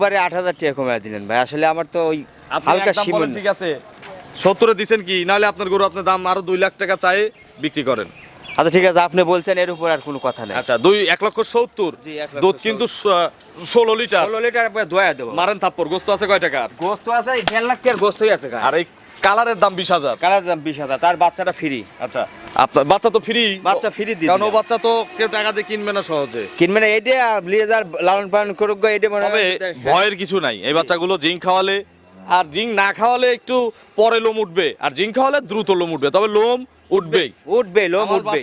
একবারে আট হাজার টাকা কমে দিলেন ভাই। আসলে আমার তো ওই হালকা সিমেন্ট। সীমন ঠিক আছে। সত্তরে দিচ্ছেন কি? নাহলে আপনার গরু আপনার দাম আরও দুই লাখ টাকা চাই বিক্রি করেন। আচ্ছা ঠিক আছে আপনি বলছেন এর উপর আর কোনো কথা নেই। আচ্ছা দুই এক লক্ষ সত্তর। জি, এক লক্ষ দুধ কিন্তু ষোলো লিটার। ষোলো লিটার দয়া দোয়া দেবো। মারেন থাপ্পর গোস্ত আছে কয় টাকা গোস্ত আছে দেড় লাখ টাকার গোস্তই আছে আর এই কালারের দাম বিশ হাজার। কালার দাম বিশ হাজার তার বাচ্চাটা ফ্রি আচ্ছা। আপনার বাচ্চা তো ফ্রি বাচ্চা free দিয়ে কারণ ও বাচ্চা তো কেউ টাকা দিয়ে কিনবে না সহজে। কিনবে না এইটা ব্লেজার লালন পালন করুক গো, এইটা মনে হয় ভয়ের কিছু নাই। এই বাচ্চাগুলো জিঙ্ক খাওয়ালে আর জিঙ্ক না খাওয়ালে একটু পরে লোম উঠবে। আর জিঙ্ক খাওয়ালে দ্রুত লোম উঠবে তবে লোম উঠবেই। উঠবে লোম উঠবে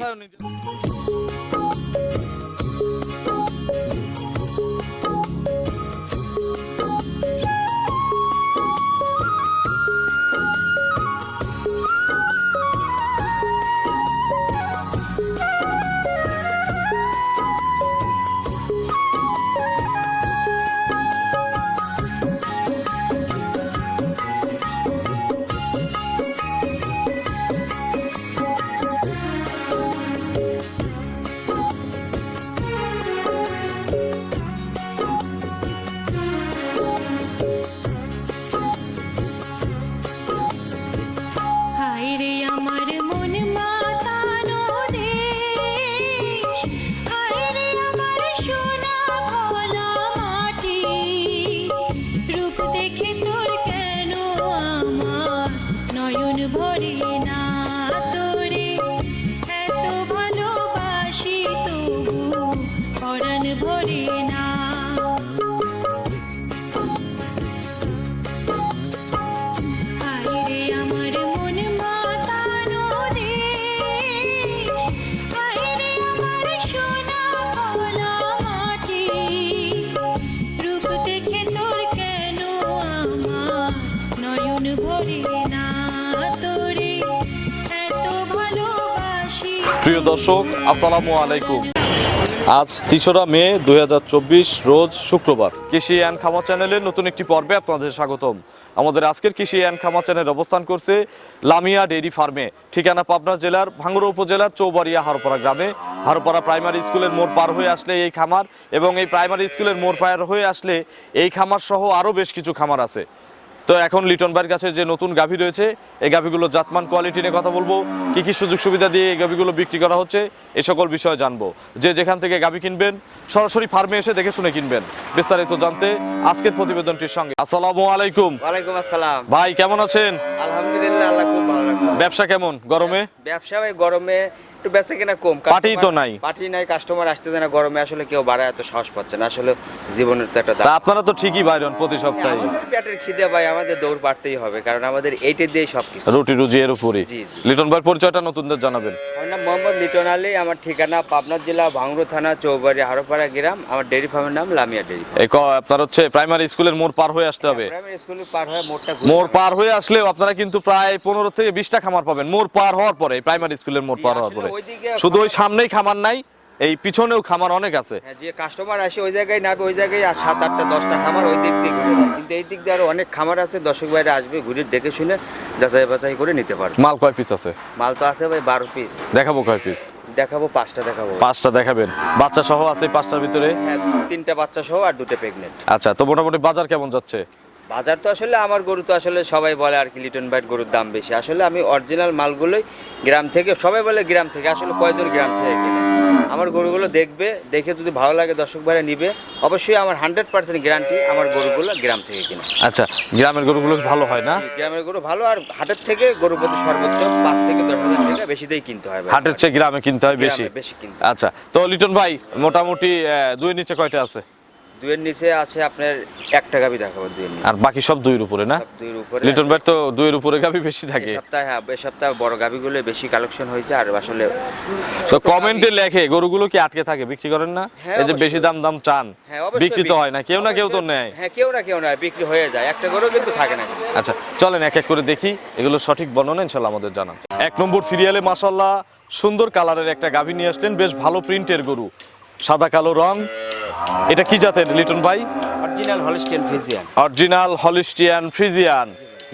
দর্শক, আসসালামু আলাইকুম। আজ তেসরা মে দুই হাজার চব্বিশ, রোজ শুক্রবার। কৃষি অ্যান্ড খামা চ্যানেলের নতুন একটি পর্বে আপনাদের স্বাগতম। আমাদের আজকের কৃষি অ্যান্ড খামা চ্যানেল অবস্থান করছে লামিয়া ডেইরি ফার্মে, ঠিকানা পাবনা জেলার ভাঙ্গুড়া উপজেলার চৌবাড়িয়া হারোপাড়া গ্রামে। হারোপাড়া প্রাইমারি স্কুলের মোড় পার হয়ে আসলে এই খামার এবং এই প্রাইমারি স্কুলের মোড় পার হয়ে আসলে এই খামার সহ আরও বেশ কিছু খামার আছে। তো এখন লিটন ভাইয়ের কাছে যে নতুন গাভী রয়েছে এই গাভীগুলো জাতমান কোয়ালিটি নিয়ে কথা বলব। কি কি সুযোগ সুবিধা দিয়ে এই গাভীগুলো বিক্রি করা হচ্ছে এই সকল বিষয়ে জানব। যে যেখান থেকে গাভী কিনবেন সরাসরি ফার্মে এসে দেখে শুনে কিনবেন। বিস্তারিত জানতে আজকের প্রতিবেদনটির সঙ্গে। আসসালামু আলাইকুম। ওয়ালাইকুম আসসালাম। ভাই কেমন আছেন? আলহামদুলিল্লাহ আল্লাহ খুব ভালো ব্যবসা কেমন? গরমে? ব্যবসা ভাই গরমে একটু বেচে কিনা কম। পাটিই তো নাই। পাটি নাই কাস্টমার আসতেছে না গরমে আসলে কেউ বাড়ায় এত সাহস পাচ্ছে না। আসলে জীবনের তো একটা আপনারা তো ঠিকই বাইরন প্রতি সপ্তাহে। পেটের খিদে ভাই আমাদের দৌড় পাড়তেই হবে কারণ আমাদের এইটা দিয়েই সব কিছু রুটি রুজি এর জি। লিটন ভাইয়ের পরিচয়টা নতুনদের জানাবেন। আমার নাম মোহাম্মদ লিটন আলী আমার ঠিকানা পাবনা জেলা ভাঙড়ো থানা চৌবাড়ি হারোপাড়া গ্রাম। আমার ডেয়ারি ফার্মের নাম লামিয়া ক- আপনার হচ্ছে প্রাইমারি স্কুলের মোড় পার হয়ে আসতে হবে। প্রাইমারি স্কুলে পার হয়ে মোড়টা মোড় পার হয়ে আসলেও আপনারা কিন্তু প্রায় পনেরো থেকে বিশটা খামার পাবেন। মোড় পার হওয়ার পরে প্রাইমারি স্কুলের মোড় পার হওয়ার পরে। শুধু ওই সামনেই খামার নাই এই পিছনেও খামার অনেক আছে। হ্যাঁ যে কাস্টমার আসে ওই জায়গায় নামবে ওই জায়গায় আর সাত আটটা দশটা খামার ওই দিক দিয়ে ঘুরে কিন্তু এই দিক দিয়ে আরও অনেক খামার আছে দর্শক বাইরে আসবে ঘুরে দেখে শুনে যাচাই বাছাই করে নিতে পারবে। মাল কয় পিস আছে? মাল তো আছে ভাই বারো পিস দেখাবো কয় পিস দেখাবো পাঁচটা দেখাবো। পাঁচটা দেখাবেন। বাচ্চা সহ আছে পাঁচটার ভিতরে? হ্যাঁ তিনটা বাচ্চা সহ আর দুটো প্রেগনেন্ট আচ্ছা তো মোটামুটি বাজার কেমন যাচ্ছে? বাজার তো আসলে আমার গরু তো আসলে সবাই বলে আর কি লিটন বাইট গরুর দাম বেশি। আসলে আমি অরিজিনাল মালগুলোই গ্রাম থেকে সবাই বলে গ্রাম থেকে আসলে কয়জন গ্রাম থেকে কিনে। আমার গরুগুলো দেখবে দেখে যদি ভালো লাগে দর্শক ভাইরা নিবে অবশ্যই আমার হান্ড্রেড পার্সেন্ট গ্যারান্টি আমার গরুগুলো গ্রাম থেকে কিনে। আচ্ছা গ্রামের গরুগুলো ভালো হয় না? গ্রামের গরু ভালো আর হাটের থেকে গরু প্রতি সর্বোচ্চ পাঁচ থেকে দশ হাজার টাকা বেশি দিয়ে কিনতে হয় হাটের চেয়ে গ্রামে কিনতে হয় বেশি। বেশি কিনতে আচ্ছা তো লিটন ভাই মোটামুটি দুই নিচে কয়টা আছে? দুইয়ের নিচে আছে আপনার এক টাকা বি দেখাবো দুইয়ের নিচে। আর বাকি সব দুইয়ের উপরে না? দুইয়ের উপরে। লিটন ভাই তো দুইয়ের উপরে গাভি বেশি থাকে। সপ্তাহে হ্যাঁ এই সপ্তাহে বড় গাভিগুলো বেশি কালেকশন হয়েছে আর আসলে তো কমেন্টে লেখে গরুগুলো কি আটকে থাকে? বিক্রি করেন না? হ্যাঁ, এই যে বেশি দাম দাম চান। হ্যাঁ বিক্রি তো হয় না কেউ না কেউ তো নেয়। হ্যাঁ কেউ না কেউ না বিক্রি হয়ে যায়। একটা গরু কিন্তু থাকে না। আচ্ছা চলেন এক এক করে দেখি। এগুলো সঠিক বর্ণনা ইনশাল্লাহ আমাদের জানান। এক নম্বর সিরিয়ালে মাসাল্লাহ সুন্দর কালারের একটা গাভী নিয়ে আসলেন বেশ ভালো প্রিন্টের গরু। সাদা কালো রং এটা কি জাতের লিটন ভাই? Original Holstein Friesian original Holstein Friesian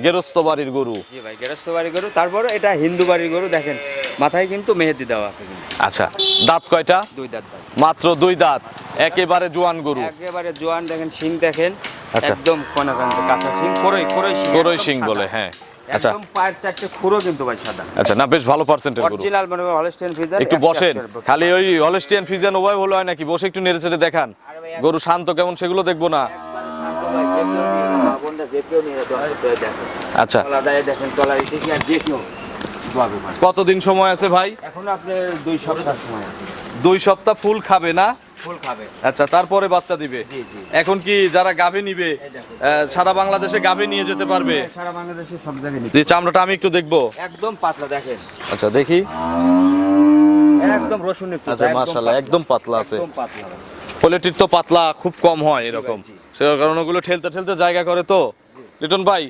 গেরস্ত বাড়ির গরু। জি ভাই গেরস্ত বাড়ি গরু। তারপরে এটা হিন্দু বাড়ির গরু দেখেন মাথায় কিন্তু মেহেদি দেওয়া আছে আচ্ছা দাঁত কয়টা? দুই দাঁত মাত্র দুই দাঁত একেবারে জোয়ান গরু। একেবারে জোয়ান দেখেন শিং দেখেন আচ্ছা। একদম কোনা কান্তে কাঁচা সিং কোরই কোরই সিং গরই একদম শিং বলে হ্যাঁ। আচ্ছা। পায়ের চারটে খুরো কিন্তু ভাই সাদা। আচ্ছা না বেশ ভালো পার্সেন্টের গরু অরিজিনাল মানে হলস্টেইন ফ্রিজার একটু বসেন। খালি ওই হলস্টিয়ান ফিজিয়ান ওভাবে হলো হয় নাকি? বসে একটু নেড়ে চেড়ে দেখান। গরু শান্ত কেমন সেগুলো দেখব না। আচ্ছা। দেখেন যে কেউ কতদিন সময় আছে ভাই? এখন আপনি দুই সপ্তাহ সময় আছে। দুই সপ্তাহ ফুল খাবে না? ফুল খাবে। আচ্ছা তারপরে বাচ্চা দিবে। এখন কি যারা গাভী নিবে সারা বাংলাদেশে গাভী নিয়ে যেতে পারবে? সারা বাংলাদেশে সব জায়গায় চামড়াটা আমি একটু দেখব। একদম পাতলা দেখেন। আচ্ছা দেখি। একদম আচ্ছা মাশাআল্লাহ পাতলা। একদম পাতলা আছে। একদম পাতলা। পোলেটির তো পাতলা খুব কম হয় এরকম। সে কারণ ওগুলো ঠেলতে ঠেলতে জায়গা করে তো। লিটন ভাই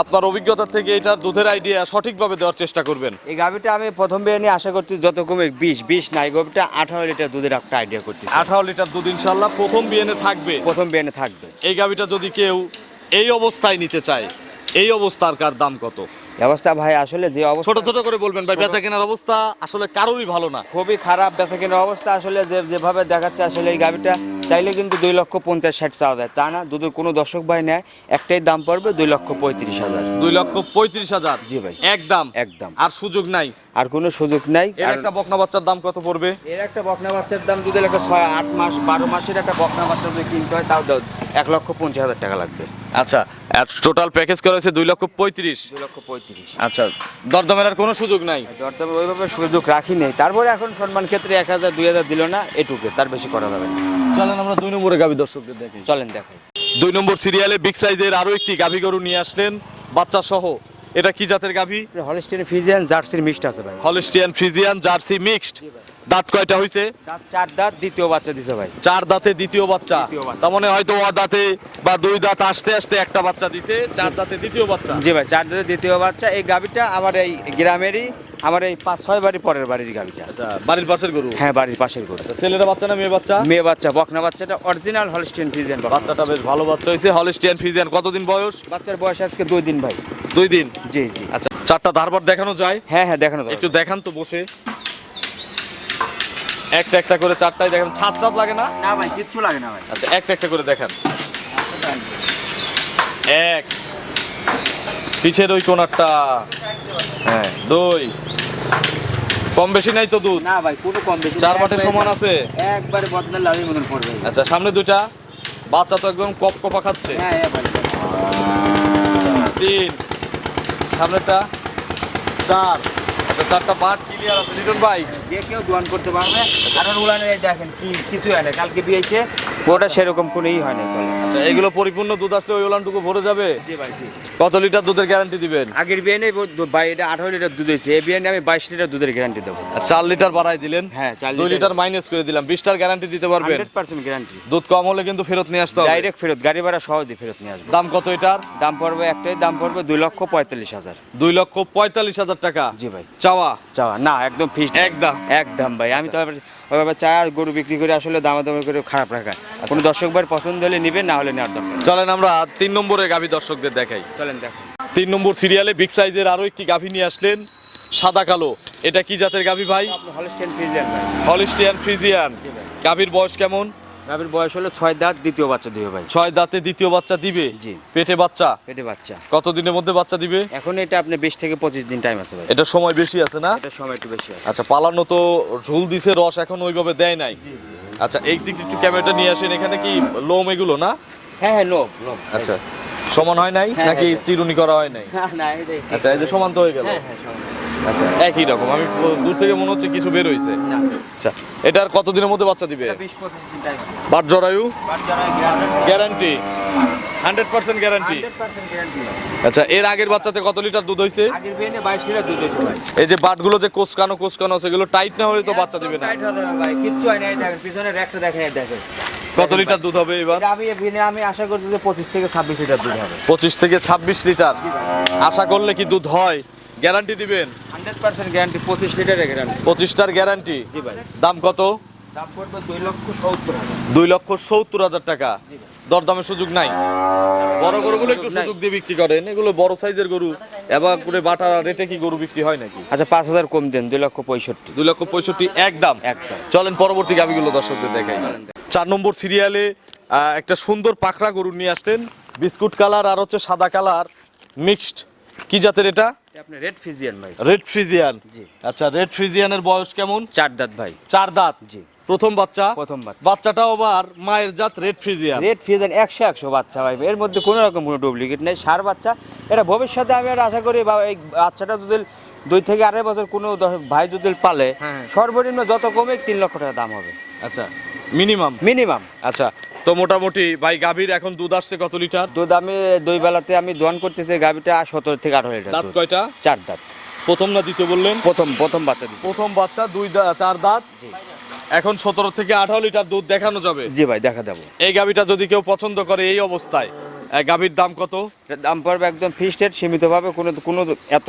আপনার অভিজ্ঞতা থেকে এটা দুধের আইডিয়া সঠিকভাবে দেওয়ার চেষ্টা করবেন। এই গাভিটা আমি প্রথম বিয়ে নিয়ে আশা করছি যত কমে বিশ বিশ নাই গাভিটা আঠারো লিটার দুধের একটা আইডিয়া করছি আঠারো লিটার দুধ ইনশাল্লাহ প্রথম বিয়েনে থাকবে। প্রথম বিয়ে থাকবে। এই গাভিটা যদি কেউ এই অবস্থায় নিতে চায় এই অবস্থার কার দাম কত? ব্যবস্থা ভাই আসলে যে অবস্থা ছোট ছোট করে বলবেন ভাই বেচা কেনার অবস্থা আসলে কারোরই ভালো না। খুবই খারাপ বেচা কেনার অবস্থা আসলে যে যেভাবে দেখাচ্ছে আসলে এই গাভিটা চাইলে কিন্তু দুই লক্ষ পঞ্চাশ ষাট চাওয়া যায়। তা না দুধের কোনো দর্শক ভাই নেয় একটাই দাম পড়বে দুই লক্ষ পঁয়ত্রিশ হাজার। দুই লক্ষ পঁয়ত্রিশ হাজার? জি ভাই। একদম। একদম। আর সুযোগ নাই? আর কোনো সুযোগ নাই। এর একটা বকনা বাচ্চার দাম কত পড়বে? এর একটা বকনা বাচ্চার দাম যদি একটা ছয় আট মাস বারো মাসের একটা বকনা বাচ্চা যদি কিনতে হয় তাও এক লক্ষ পঞ্চাশ হাজার টাকা লাগবে। আচ্ছা আর টোটাল প্যাকেজ করা হয়েছে দুই লক্ষ পঁয়ত্রিশ। দুই লক্ষ পঁয়ত্রিশ। আচ্ছা দরদামের আর কোনো সুযোগ নাই? দরদামে ওইভাবে সুযোগ রাখি নেই। তারপরে এখন সম্মান ক্ষেত্রে এক হাজার দুই হাজার দিল না এটুকু তার বেশি করা যাবে না। চলেন আমরা দুই নম্বরে গাভী দর্শকদের দেখি। চলেন দেখো দুই নম্বর সিরিয়ালে বিগ সাইজের আরও একটি গাভী গরু নিয়ে আসলেন বাচ্চা সহ এটা কি জাতের গাভী? হলিস্টিন ফিজিয়ান জার্সির মিক্সড আছে ভাই। হলিস্টিয়ান ফ্রিজিয়ান জার্সি মিক্সড দাঁত কয়টা হয়েছে দাঁত চার দাঁত দ্বিতীয় বাচ্চা দিছে ভাই। চার দাঁতে দ্বিতীয় বাচ্চা। তার মানে হয়তো ও দাঁতে বা দুই দাঁত আসতে আসতে একটা বাচ্চা দিছে চার দাঁতে দ্বিতীয় বাচ্চা। জি ভাই চার দাঁতে দ্বিতীয় বাচ্চা। এই গাভিটা আমার এই গ্রামেরই আমার এই পাঁচ ছয় বাড়ি পরের বাড়ির আচ্ছা, বাড়ির পাশের গরু? হ্যাঁ বাড়ির পাশের গরু। ছেলেরা বাচ্চা না মেয়ে বাচ্চা? মেয়ে বাচ্চা বকনা বাচ্চাটা অরিজিনাল হলিস্টিন ফিজিয়ান বাচ্চাটা বেশ ভালো বাচ্চা হয়েছে হলিস্টিয়ান ফ্রিজিয়ান কতদিন বয়স? বাচ্চার বয়স আজকে দুই দিন ভাই। দুই দিন? জি জি। আচ্ছা চারটা ধারবার দেখানো যায়? হ্যাঁ হ্যাঁ দেখানো যাবে। একটু দেখান তো বসে। একটা একটা করে চারটায় দেখেন। ছাদ ছাদ লাগে না? না ভাই কিচ্ছু লাগে না ভাই। আচ্ছা একটা একটা করে দেখান। এক। পিছের ওই কোনারটা। হ্যাঁ দুই। কম বেশি নাই তো দুধ? না ভাই কোনো কম বেশি চার বাটে সমান আছে? একবারে বদনার লাভই মনে পড়বে। আচ্ছা সামনে দুইটা। বাচ্চা তো একদম কপ কপা খাচ্ছে। হ্যাঁ হ্যাঁ ভাই। তিন। সামনেটা চার। আচ্ছা চারটা বাট ক্লিয়ার আছে। লিটন ভাই? কেউ দোয়ান করতে পারবে। কারণ উলানে এই দেখেন কি কিছু আনে কালকে বিয়েছে ওটা সেরকম কোনো ই হয় না আচ্ছা এগুলো পরিপূর্ণ দুধ আসলে ওই ওলানটুকু ভরে যাবে? জি ভাই জি। কত লিটার দুধের গ্যারান্টি দিবেন? আগের বিয়ে ভাই এটা আঠারো লিটার দুধ হয়েছে এই আমি বাইশ লিটার দুধের গ্যারান্টি দেবো। চার লিটার বাড়াই দিলেন? হ্যাঁ চার দুই লিটার। মাইনাস করে দিলাম বিশটার গ্যারান্টি দিতে পারবেন? হান্ড্রেড পার্সেন্ট গ্যারান্টি দুধ কম হলে কিন্তু ফেরত নিয়ে আসতে হবে। ডাইরেক্ট ফেরত গাড়ি ভাড়া সহজে ফেরত নিয়ে আসবে। দাম কত এটার? দাম পড়বে একটাই দাম পড়বে দুই লক্ষ পঁয়তাল্লিশ হাজার। দুই লক্ষ পঁয়তাল্লিশ হাজার টাকা? জি ভাই। চাওয়া? চাওয়া না একদম ফিক্সড একদম। একদম ভাই আমি তো ওইভাবে চায় আর গরু বিক্রি করে আসলে দামাদামি করে খারাপ রাখা। কোনো দর্শক ভাই পছন্দ হলে নিবে না হলে নেওয়ার দরকার চলেন আমরা তিন নম্বরে গাভী দর্শকদের দেখাই। চলেন দেখ তিন নম্বর সিরিয়ালে বিগ সাইজের আরও একটি গাভী নিয়ে আসলেন সাদা কালো। এটা কি জাতের গাভী ভাই? হলিস্টিয়ান ফ্রিজিয়ান ভাই। হলিস্টিয়ান ফ্রিজিয়ান গাভীর বয়স কেমন? গাভীর বয়স হলো ছয় দাঁত দ্বিতীয় বাচ্চা দিবে ভাই। ছয় দাঁতে দ্বিতীয় বাচ্চা দিবে? জি। পেটে বাচ্চা? পেটে বাচ্চা। কত দিনের মধ্যে বাচ্চা দিবে? এখন এটা আপনি বিশ থেকে পঁচিশ দিন টাইম আছে ভাই। এটা সময় বেশি আছে না? এটা সময় একটু বেশি আছে। আচ্ছা পালানো তো ঝুল দিছে রস এখন ওইভাবে দেয় নাই। আচ্ছা এই দিক একটু ক্যামেরাটা নিয়ে আসেন এখানে কি লোম এগুলো না? হ্যাঁ হ্যাঁ নো নো আচ্ছা সমান হয় নাই? হ্যাঁ, নাকি হ্যাঁ। চিরুনি করা হয় নাই? না না এই আচ্ছা এই যে সমান তো হয়ে গেল। হ্যাঁ হ্যাঁ সমান। আচ্ছা। একই রকম। আমি দূর থেকে মনে হচ্ছে কিছু বের হয়েছে আচ্ছা এটার কত দিনের মধ্যে বাচ্চা দিবে? বাট জরায়ু? গ্যারান্টি হান্ড্রেড পার্সেন্ট গ্যারান্টি আচ্ছা এর আগের বাচ্চাতে কত লিটার দুধ হয়েছে এই যে বাটগুলো যে কোচকানো কোচকানো সেগুলো টাইট না হলে তো বাচ্চা দিবে না? কিচ্ছু হয় না পিছনে র্যাকটা দেখেন দেখেন। কত লিটার দুধ হবে এবার? আমি আমি আশা করছি যে পঁচিশ থেকে ছাব্বিশ লিটার দুধ হবে। পঁচিশ থেকে ছাব্বিশ লিটার। আশা করলে কি দুধ হয়? গ্যারান্টি দিবেন? হান্ড্রেড পার্সেন্ট গ্যারান্টি পঁচিশ লিটারের গ্যারান্টি। পঁচিশটার গ্যারান্টি? জি ভাই। দাম কত? দাম পড়বে দুই লক্ষ সত্তর হাজার। দুই লক্ষ সত্তর হাজার টাকা। দরদামের সুযোগ নাই? বড় গরুগুলো একটু সুযোগ দিয়ে বিক্রি করেন। এগুলো বড় সাইজের গরু। এবার করে বাটা রেটে কি গরু বিক্রি হয় নাকি? আচ্ছা পাঁচ হাজার কম দেন দুই লক্ষ পঁয়ষট্টি। দুই লক্ষ পঁয়ষট্টি একদম। একদম। চলেন পরবর্তী গাবিগুলো দর্শকদের দেখাই। চার নম্বর সিরিয়ালে একটা সুন্দর পাখরা গরু নিয়ে আসলেন। বিস্কুট কালার আর হচ্ছে সাদা কালার মিক্সড। কি জাতের এটা? আপনি রেড ফিজিয়ান ভাই। রেড ফ্রিজিয়ান জি। আচ্ছা রেড ফ্রিজিয়ানের বয়স কেমন? চার দাঁত ভাই। চার দাঁত? জি। প্রথম বাচ্চা? প্রথম বাচ্চা। বাচ্চাটাও আবার মায়ের জাত রেড ফ্রিজিয়ান রেড ফিজিয়ান একশো একশো বাচ্চা ভাই। এর মধ্যে কোনো রকম কোনো ডুপ্লিকেট নেই। সার বাচ্চা। এটা ভবিষ্যতে আমি আর আশা করি বা এই বাচ্চাটা যদি দুই থেকে আড়াই বছর কোনো ভাই যদি পালে হ্যাঁ, হ্যাঁ। সর্বনিম্ন যত কমে তিন লক্ষ টাকা দাম হবে। আচ্ছা মিনিমাম মিনিমাম আচ্ছা তো মোটামুটি ভাই গাভীর এখন দুধ আসছে কত লিটার? দুধ আমি দুই বেলাতে আমি দোয়ান করতেছি গাভীটা সতেরো থেকে আঠারো লিটার দাঁত কয়টা? চার দাঁত। প্রথম না দ্বিতীয় বললেন? প্রথম প্রথম বাচ্চা প্রথম বাচ্চা দুই চার দাঁত? এখন সতেরো থেকে আঠারো লিটার দুধ দেখানো যাবে? জি ভাই দেখা দেবো এই গাভীটা যদি কেউ পছন্দ করে এই অবস্থায় গাভীর দাম কত? দাম পড়বে একদম ফিক্সড সীমিতভাবে কোনো কোনো এত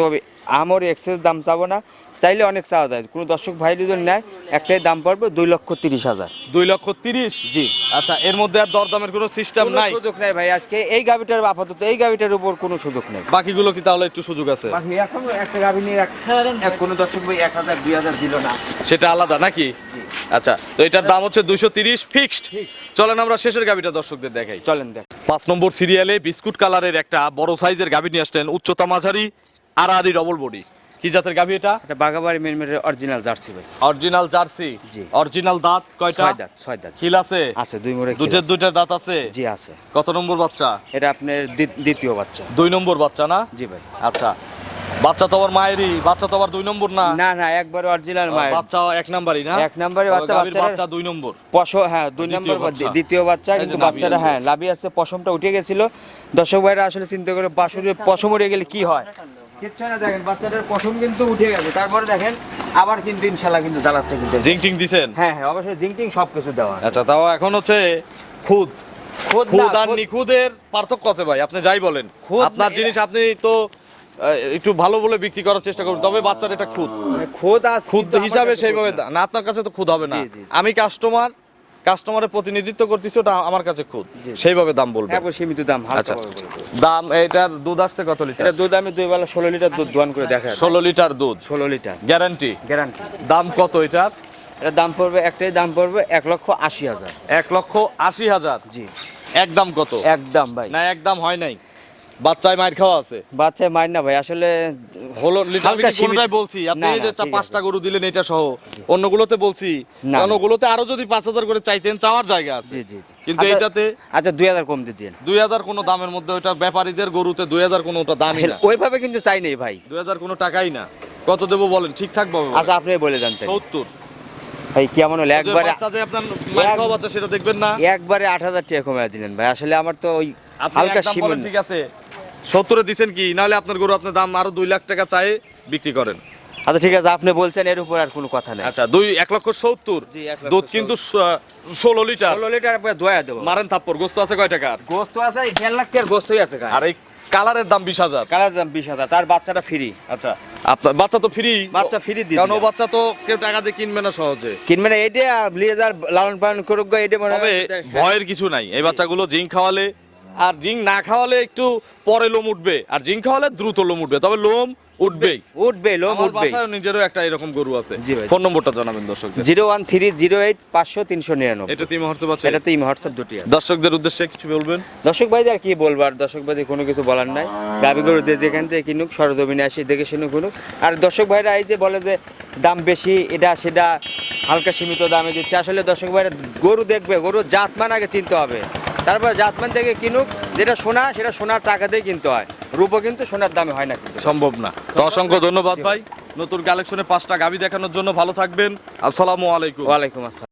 আমার এক্সেস দাম চাবো না। চাইলে অনেক চাওয়া যায়। কোনো দর্শক ভাই যদি নেয় একটাই দাম পড়বে দুই লক্ষ তিরিশ হাজার। দুই লক্ষ তিরিশ? জি। আচ্ছা এর মধ্যে আর দরদামের কোনো সিস্টেম নাই? সুযোগ নাই ভাই আজকে এই গাভিটার আপাতত এই গাভিটার উপর কোনো সুযোগ নেই। বাকিগুলো কি তাহলে একটু সুযোগ আছে? বাকি এখন একটা গাভি নিয়ে এক- কোনো দর্শক ভাই এক হাজার দুই হাজার দিল না। সেটা আলাদা নাকি? আচ্ছা তো এটার দাম হচ্ছে দুইশো তিরিশ ফিক্সড চলেন আমরা শেষের গাভিটা দর্শকদের দেখাই। চলেন দেখ। পাঁচ নম্বর সিরিয়ালে বিস্কুট কালারের একটা বড় সাইজের গাভি নিয়ে আসলেন উচ্চতা মাঝারি আর আরি ডবল বডি কি জাতের গাভি এটা? এটা বাগাবাড়ি মিলমেটের অরিজিনাল জার্সি ভাই। Original Jersey? জি। অরিজিনাল দাঁত কয়টা? ছয় দাঁত ছয় দাঁত। খিল আছে? আছে দুই মোড়ে দুধের আছে। দুইটার দাঁত আছে? জি আছে। কত নম্বর বাচ্চা? এটা আপনার দ্বিতীয় বাচ্চা। দুই নম্বর বাচ্চা না? জি ভাই। আচ্ছা। বাচ্চা তো আবার মায়েরই বাচ্চা তো আবার দুই নম্বর না? না না একবার অরিজিনাল মায়ের। বাচ্চা এক নাম্বারই না? এক নাম্বারে বাচ্চা, বাচ্চা দুই নম্বর। পশম হ্যাঁ দুই নম্বর বাচ্চা। দ্বিতীয় বাচ্চা কিন্তু বাচ্চাটা হ্যাঁ লাভি আছে পশমটা উঠে গেছিল। দর্শক ভাইরা আসলে চিন্তা করে বাসুরের পশম উঠে গেলে কি হয়? কিচ্ছু না দেখেন বাচ্চাটার পশম কিন্তু উঠে গেছে। তারপরে দেখেন আবার কিন্তু ইনশাল্লাহ কিন্তু জ্বালাচ্ছে কিন্তু। জিংটিং দিছেন? হ্যাঁ হ্যাঁ অবশ্যই জিংটিং সব কিছু দেওয়া আচ্ছা তাও এখন হচ্ছে খুদ। খুদ না, খুদ আর নিখুদের পার্থক্য আছে ভাই আপনি যাই বলেন। আপনার জিনিস আপনি তো একটু ভালো বলে বিক্রি করার চেষ্টা করুন তবে বাচ্চার এটা খুদ। খুদ হিসাবে সেইভাবে না। আপনার কাছে তো খুদ হবে না। আমি কাস্টমার কাস্টমারের প্রতিনিধিত্ব করতেছি ওটা আমার কাছে খুদ। সেইভাবে দাম বলবে হ্যাঁ সীমিত দাম আচ্ছা বলব। দাম এটার দুধ আসছে কত লিটার? এটা দুধ আমি দুই বেলা ষোলো লিটার দুধ দোয়ান করে দেখা ষোলো লিটার দুধ। ষোলো লিটার। গ্যারান্টি? গ্যারান্টি। দাম কত এটার? এটা দাম পড়বে একটাই দাম পড়বে এক লক্ষ আশি হাজার। এক লক্ষ আশি হাজার? জি। একদম কত? একদম ভাই। না একদম হয় নাই। বাচ্চায় মায়ের খাওয়া আছে? বাচ্চায় মার না ভাই আসলে হলো লিটার হালকা আমি কি কোনটাই বলছি। আপনি চা- পাঁচটা গরু দিলেন এটা সহ অন্যগুলোতে বলছি। ওগুলোতে আরও যদি পাঁচ হাজার করে চাইতেন চাওয়ার জায়গা আছে। জি জি। কিন্তু আচ্ছা- এটাতে আচ্ছা দুই হাজার কম দিয়ে দিন দুই হাজার কোনো দামের মধ্যে ওটা ব্যাপারীদের গরুতে দুই হাজার কোনো ওটা দামই না। ওইভাবে কিন্তু চাই নেই ভাই। দুই হাজার কোনো টাকাই না। কত দেবো বলেন ঠিকঠাক ভাবে আচ্ছা আপনি বলে দেন। সত্তর। ভাই কেমন হলো? একবারে বাচ্চা যে আপনার এক- খাওয়া বাচ্চা সেটা দেখবেন না। একবারে আট হাজার টাকা কমে দিলেন ভাই। আসলে আমার তো ওই হালকা একদম ঠিক আছে। সত্তরে দিছেন কি? নাহলে আপনার গরু আপনার দাম আরও দুই লাখ টাকা চাই বিক্রি করেন। আচ্ছা ঠিক আছে আপনি বলছেন এর উপর আর কোনো কথা নেই। আচ্ছা দুই এক লক্ষ সত্তর। দুধ কিন্তু ষোলো লিটার। ষোলো লিটার দোয়া দেবো। মারেন থাপ্পর গোস্ত আছে কয় টাকার? গোস্ত আছে দেড় লাখ টাকার গোস্তই আছে আর এই কালারের দাম বিশ হাজার। কালার দাম বিশ হাজার তার বাচ্চাটা ফ্রি আচ্ছা আপনার বাচ্চা তো ফ্রি বাচ্চা free দিয়ে কারণ ও বাচ্চা তো কেউ টাকা দিয়ে কিনবে না সহজে। কিনবে না এইটা ব্লেজার লালন পালন করুক গো, এইটা মনে হয় ভয়ের কিছু নাই। এই বাচ্চাগুলো জিঙ্ক খাওয়ালে আর জিঙ্ক না খাওয়ালে একটু পরে লোম উঠবে আর জিঙ্ক খাওয়ালে দ্রুত লোম উঠবে তবে লোম উঠবেই। উঠবে লোম উঠবে নিজেরও একটা এরকম গরু আছে। ফোন নম্বরটা জানাবেন দর্শকদের। Zero one three zero eight পাঁচশো তিনশো নিরানব্বই। এটা পারছ এটাতে এই হোয়াটসঅ্যাপ দুটি দর্শকদের উদ্দেশ্যে কিছু বলবেন? দর্শক ভাইদের আর কি বলব আর দর্শক ভাইদের কোনো কিছু বলার নাই। গাবি গরু যে যেখান থেকে কিনুক সরজমিনে আসি দেখে শুনে কিনুক আর দর্শক ভাইরা এই যে বলে যে দাম বেশি এটা সেটা হালকা সীমিত দামে দিচ্ছে। আসলে দর্শক ভাইরা গরু দেখবে গরু জাতমান আগে চিনতে হবে। তারপর জাতমান থেকে কিনুক যেটা সোনা সেটা সোনার টাকা দিয়ে কিনতে হয়। রূপও কিন্তু সোনার দামে হয় না কিন্তু। সম্ভব না। তো অসংখ্য ধন্যবাদ ভাই। নতুন কালেকশনে পাঁচটা গাবি দেখানোর জন্য ভালো থাকবেন। আসসালামু আলাইকুম। ওয়ালাইকুম আসসালাম।